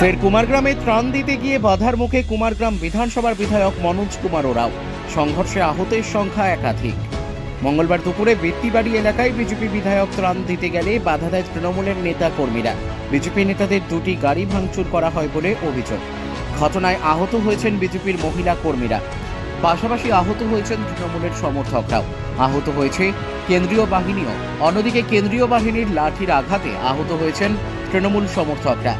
ফের কুমারগ্রামে ত্রাণ দিতে গিয়ে বাধার মুখে কুমারগ্রাম বিধানসভার বিধায়ক মনোজ কুমার ওরাও। সংঘর্ষে আহতের সংখ্যা একাধিক। মঙ্গলবার দুপুরে বৃত্তিবাড়ি এলাকায় বিজেপি বিধায়ক ত্রাণ দিতে গেলে বাধা দেয় তৃণমূলের নেতা কর্মীরা বিজেপি নেতাদের দুটি গাড়ি ভাঙচুর করা হয় বলে অভিযোগ। ঘটনায় আহত হয়েছেন বিজেপির মহিলা কর্মীরা। পাশাপাশি আহত হয়েছেন তৃণমূলের সমর্থকরাও। আহত হয়েছে কেন্দ্রীয় বাহিনীও। অন্যদিকে কেন্দ্রীয় বাহিনীর লাঠির আঘাতে আহত হয়েছেন তৃণমূল সমর্থকরা।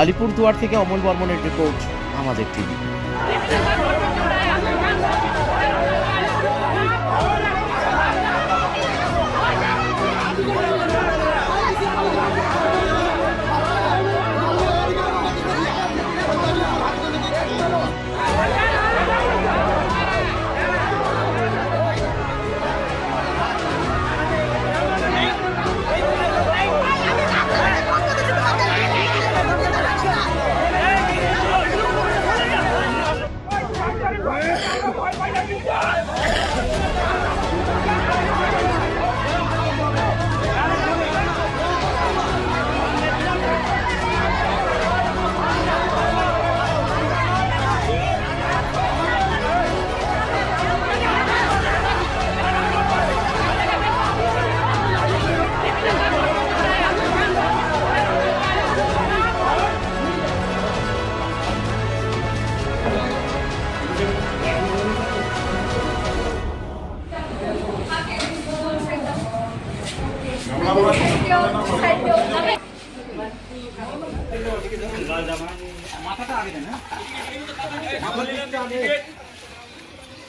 আলিপুরদুয়ার থেকে অমল বর্মনের রিপোর্ট আমাদের টিভি।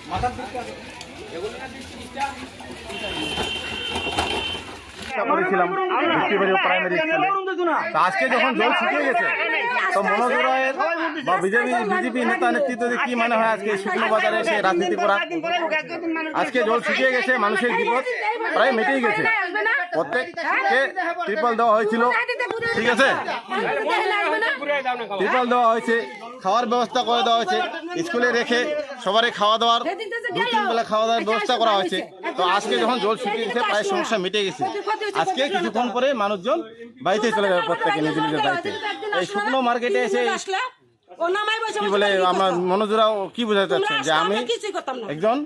মাথার দিকটা চেষ্টা করেছিলাম ভিক্টিবাড়ি প্রাইমারি স্কুলে আজকে যখন জল শুকিয়ে গেছে তো মনোজ রায়ের বা বিজেপি বিজেপি নেতা নেতৃত্বে কি মানে হয় আজকে শুকনো বাজারে এসে রাজনীতি করা? আজকে জল শুকিয়ে গেছে মানুষের বিপদ প্রায় মেটেই গেছে। প্রত্যেককে ট্রিপল দেওয়া হয়েছিল। ঠিক আছে? ট্রিপল দেওয়া হয়েছে খাওয়ার ব্যবস্থা করে দেওয়া হয়েছে। স্কুলে রেখে সবারই খাওয়া দাওয়ার দু তিন বেলা খাওয়া দাওয়ার ব্যবস্থা করা হয়েছে। তো আজকে যখন জল শুকিয়ে গেছে প্রায় সমস্যা মিটে গেছে। আজকে কিছুক্ষণ পরে মানুষজন বাড়িতে চলে যাবে প্রত্যেকে নিজের নিজের বাড়িতে। এই শুকনো মার্কেটে এসে কি বলে আমার মনোজরাও কি বোঝাতে চাচ্ছেন? যে আমি একজন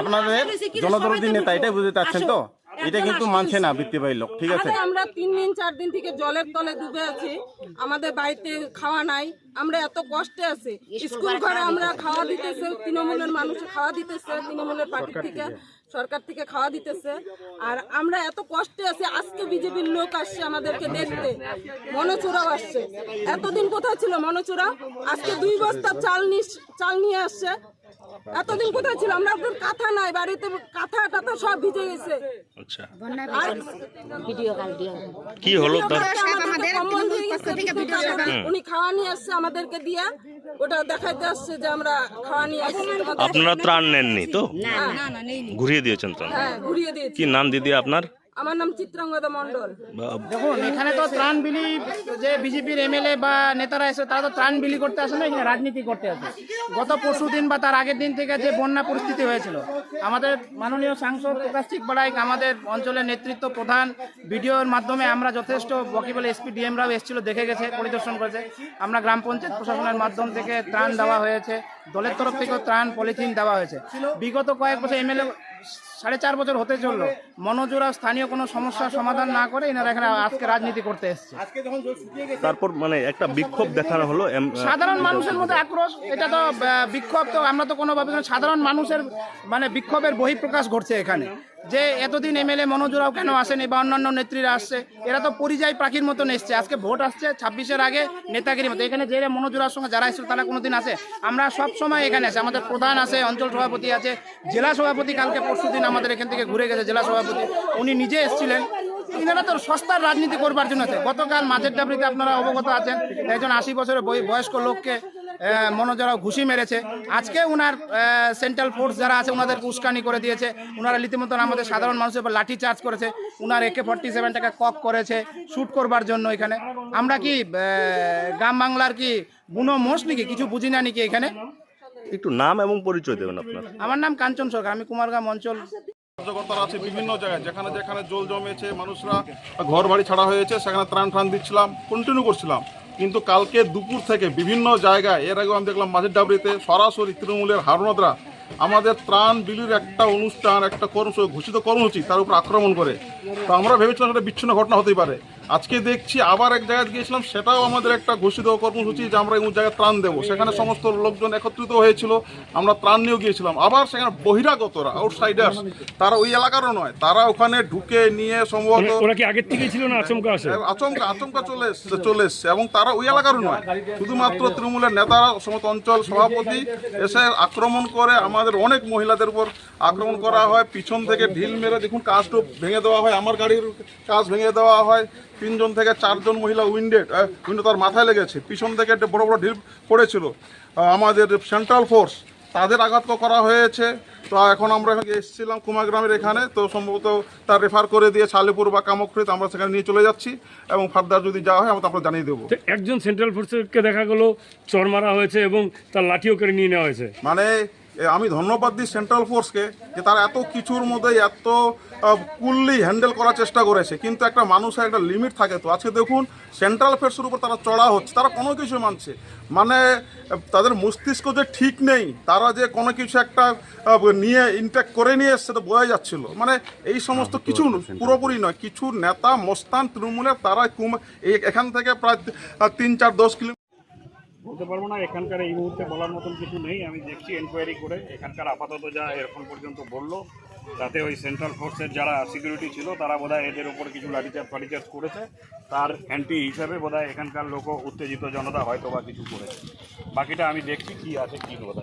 আপনাদের জনদরদী নেতা এটাই বুঝতে চাচ্ছেন তো? এটা কিন্তু মানছে না বৃত্তিবাহী লোক ঠিক আছে? আমরা তিন দিন চার দিন থেকে জলের তলে ডুবে আছি আমাদের বাড়িতে খাওয়া নাই আমরা এত কষ্টে আছি। স্কুল ঘরে আমরা খাওয়া দিতেছে তৃণমূলের মানুষ খাওয়া দিতেছে তৃণমূলের পার্টি থেকে। সরকার থেকে খাওয়া দিতেছে। আর আমরা এত কষ্টে আছি আজকে বিজেপির লোক আসছে আমাদেরকে দেখতে মনোচোরাও আসছে। এতদিন কোথায় ছিল মনোচোরা? আজকে দুই বস্তা চাল নিস- চাল নিয়ে আসছে এতদিন কোথায় ছিল আমরা আপনার কাঁথা নাই বাড়িতে কাঁথা টাথা সব ভিজে গেছে। আচ্ছা। আর কি হলো দিয়ে। উনি খাওয়া নিয়ে আসছে আমাদেরকে দিয়ে ওটা দেখাইতে আসছে যে আমরা খাওয়া নিয়ে আসছি। আপনারা ত্রাণ নেননি তো? ঘুরিয়ে দিয়েছেন ত্রাণ। হ্যাঁ ঘুরিয়ে দিয়েছি। কি নাম দিদি আপনার? আমার নাম চিত্রাঙ্গদা মন্ডল দেখুন এখানে তো ত্রাণ বিলি যে বিজেপির এমএলএ বা নেতারা এসে তারা তো ত্রাণ বিলি করতে আসে না এখানে রাজনীতি করতে আসে। গত পরশু দিন বা তার আগের দিন থেকে যে বন্যা পরিস্থিতি হয়েছিল আমাদের মাননীয় সাংসদ প্রকাশ চিকপাড়াইক আমাদের অঞ্চলের নেতৃত্ব প্রধান ভিডিওর মাধ্যমে আমরা যথেষ্ট বকিবল এসপি ডিএমরাও এসেছিল দেখে গেছে পরিদর্শন করেছে। আমরা গ্রাম পঞ্চায়েত প্রশাসনের মাধ্যম থেকে ত্রাণ দেওয়া হয়েছে দলের তরফ থেকেও ত্রাণ পলিথিন দেওয়া হয়েছে। বিগত কয়েক বছর এমএলএ সাড়ে চার বছর হতে চলল। মনোজোরা স্থানীয় কোনো সমস্যার সমাধান না করে এনারা এখানে আজকে রাজনীতি করতে এসছে। তারপর মানে একটা বিক্ষোভ দেখানো হলো এম- সাধারণ মানুষের মধ্যে আক্রোশ এটা তো বিক্ষোভ তো আমরা তো কোনোভাবে সাধারণ মানুষের মানে বিক্ষোভের বহিঃপ্রকাশ ঘটছে এখানে। যে এতদিন এমএলএ মনোজোরাও কেন আসেনি বা অন্যান্য নেত্রীরা আসছে এরা তো পরিযায়ী পাখির মতন এসছে। আজকে ভোট আসছে ছাব্বিশের আগে নেতাগিরির মতো। এখানে যে মনোজোরার সঙ্গে যারা এসেছিল তারা কোনোদিন আসে। আমরা সব সময় এখানে আসে আমাদের প্রধান আছে অঞ্চল সভাপতি আছে জেলা সভাপতি কালকে পরশু দিন আমাদের এখান থেকে ঘুরে গেছে জেলা সভাপতি। উনি নিজে এসেছিলেন। ইনারা তো সস্তার রাজনীতি করবার জন্য আছে। গতকাল মাঝের ডাবরিতে আপনারা অবগত আছেন, একজন আশি বছরের বয়- বয়স্ক লোককে মনোজরাও ঘুষি মেরেছে। আজকে উনার সেন্ট্রাল ফোর্স যারা আছে ওনাদের উস্কানি করে দিয়েছে। ওনারা রীতিমতন আমাদের সাধারণ মানুষের উপর লাঠি চার্জ করেছে। উনার একে ফর্টি সেভেন টাকা কক করেছে শ্যুট করবার জন্য এখানে। আমরা কি গ্রাম বাংলার কি, বুনো মোষ নাকি? কিছু বুঝি না নাকি এখানে? একটু নাম এবং পরিচয় দেবেন আপনার। আমার নাম কাঞ্চন সরকার আমি কুমারগ্রাম অঞ্চল কার্যকর্তারা আছে বিভিন্ন জায়গায় যেখানে যেখানে জল জমেছে মানুষরা ঘর বাড়ি ছাড়া হয়েছে সেখানে ত্রাণ ত্রাণ দিচ্ছিলাম কন্টিনিউ করছিলাম। কিন্তু কালকে দুপুর থেকে বিভিন্ন জায়গায় এর আগে আমি দেখলাম মাঝের ডাবরিতে সরাসরি তৃণমূলের হারুনাদরা আমাদের ত্রাণ বিলির একটা অনুষ্ঠান একটা কর্মসূচি ঘোষিত কর্মসূচি তার উপর আক্রমণ করে। তো আমরা ভেবেছিলাম সেটা বিচ্ছিন্ন ঘটনা হতেই পারে। আজকে দেখছি আবার এক জায়গায় গিয়েছিলাম সেটাও আমাদের একটা ঘোষিত কর্মসূচি যে আমরা এই জায়গায় ত্রাণ দেবো। সেখানে সমস্ত লোকজন একত্রিত হয়েছিল আমরা ত্রাণ নিয়েও গিয়েছিলাম। আবার সেখানে বহিরাগতরা আউটসাইডার্স তারা ওই এলাকারও নয় তারা ওখানে ঢুকে নিয়ে সম্ভবত ওরা কি আগের ছিল না আচমকা আসে? আচমকা আচমকা চলে এসছে চলে এসছে এবং তারা ওই এলাকারও নয়। শুধুমাত্র তৃণমূলের নেতারা সমস্ত অঞ্চল সভাপতি এসে আক্রমণ করে আমাদের অনেক মহিলাদের উপর আক্রমণ করা হয়। পিছন থেকে ঢিল মেরে দেখুন কাজটা ভেঙে দেওয়া হয় আমার গাড়ির কাজ ভেঙে দেওয়া হয়। তিনজন থেকে চারজন মহিলা উইন্ডেড উইন্ডো তার মাথায় লেগেছে। পিছন থেকে একটা বড় বড় ঢিল পড়েছিল। আমাদের সেন্ট্রাল ফোর্স তাদের আঘাত করা হয়েছে। তো এখন আমরা এখানে এসেছিলাম কুমাগ্রামের এখানে। তো সম্ভবত তার রেফার করে দিয়ে শালিপুর বা কামকৃত আমরা সেখানে নিয়ে চলে যাচ্ছি এবং ফার্দার যদি যাওয়া হয় আমরা তারপর জানিয়ে দেবো। একজন সেন্ট্রাল ফোর্সকে দেখা গেল চর মারা হয়েছে এবং তার লাঠিও কেড়ে নিয়ে নেওয়া হয়েছে। মানে আমি ধন্যবাদ দিই সেন্ট্রাল ফোর্সকে যে তারা এত কিছুর মধ্যে এত কুললি হ্যান্ডেল করার চেষ্টা করেছে। কিন্তু একটা মানুষের একটা লিমিট থাকে তো। আজকে দেখুন সেন্ট্রাল ফোর্সের উপর তারা চড়া হচ্ছে। তারা কোনো কিছু মানছে। মানে তাদের মস্তিষ্ক যে ঠিক নেই তারা যে কোনো কিছু একটা নিয়ে ইনট্যাক্ট করে নিয়ে এসছে তো বোঝাই যাচ্ছিল। মানে এই সমস্ত কিছু পুরোপুরি নয়। কিছু নেতা মস্তান তৃণমূলের তারা কুম এখান থেকে প্রায় তিন চার দশ কিলো বলতে পারব না, এখানকার এই মুহূর্তে বলার মতন কিছু নেই। আমি দেখছি এনকোয়ারি করে, এখানকার আপাতত যা এখন পর্যন্ত বলল, তাতে ওই সেন্ট্রাল ফোর্সের যারা সিকিউরিটি ছিল, তারা বোধহয় এদের উপর কিছু লাঠিচার্জ, ফাটিচার্জ করেছে। তার অ্যান্টি হিসাবে বোধহয় এখানকার লোক উত্তেজিত, জনতা হয়তো বা কিছু করেছে। বাকিটা আমি দেখছি কি আছে, কী বোধহয়।